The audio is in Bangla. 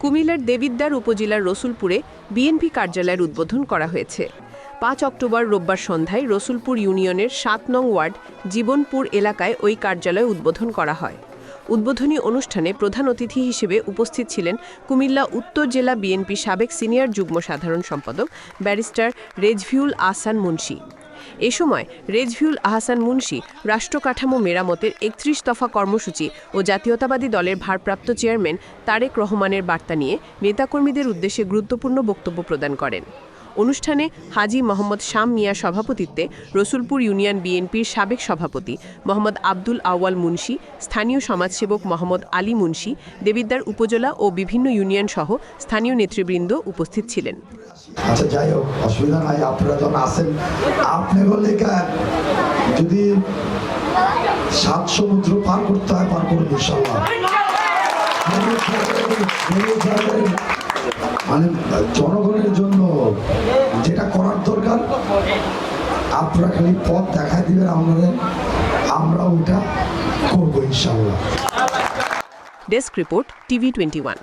কুমিল্লার দেবিদ্বার উপজেলার রসুলপুরে বিএনপি কার্যালয়ের উদ্বোধন করা হয়েছে। পাঁচ অক্টোবর রোববার সন্ধ্যায় রসুলপুর ইউনিয়নের সাত নং ওয়ার্ড জীবনপুর এলাকায় ওই কার্যালয় উদ্বোধন করা হয়। উদ্বোধনী অনুষ্ঠানে প্রধান অতিথি হিসেবে উপস্থিত ছিলেন কুমিল্লা উত্তর জেলা বিএনপি সাবেক সিনিয়র যুগ্ম সাধারণ সম্পাদক ব্যারিস্টার রেজভিউল আহসান মুন্সি। এ সময় রেজভিউল আহসান মুন্সি রাষ্ট্রকাঠামো মেরামতের একত্রিশ দফা কর্মসূচি ও জাতীয়তাবাদী দলের ভারপ্রাপ্ত চেয়ারম্যান তারেক রহমানের বার্তা নিয়ে নেতাকর্মীদের উদ্দেশ্যে গুরুত্বপূর্ণ বক্তব্য প্রদান করেন। অনুষ্ঠানে হাজি মোহাম্মদ শাম মিয়া সভাপতিত্বে রসুলপুর ইউনিয়ন বিএনপির সাবেক সভাপতি মোহাম্মদ আব্দুল আওয়াল মুন্সি, স্থানীয় সমাজসেবক মোহাম্মদ আলী মুন্সি, দেবিদ্বার উপজেলা ও বিভিন্ন ইউনিয়ন সহ স্থানীয় নেতৃবৃন্দ উপস্থিত ছিলেন। আচ্ছা যাই হোক, অসুবিধা নাই, আপনারা যখন আসেন আপনি বলে যদি সাত সমুদ্র পার করতে হয়, পার ইনশাল্লাহ। মানে জনগণের জন্য যেটা করার দরকার আপনারা খালি পথ দেখা দিবেন আপনাদের আমরা ওটা করব ইনশাল্লাহ। Desk report TV twenty one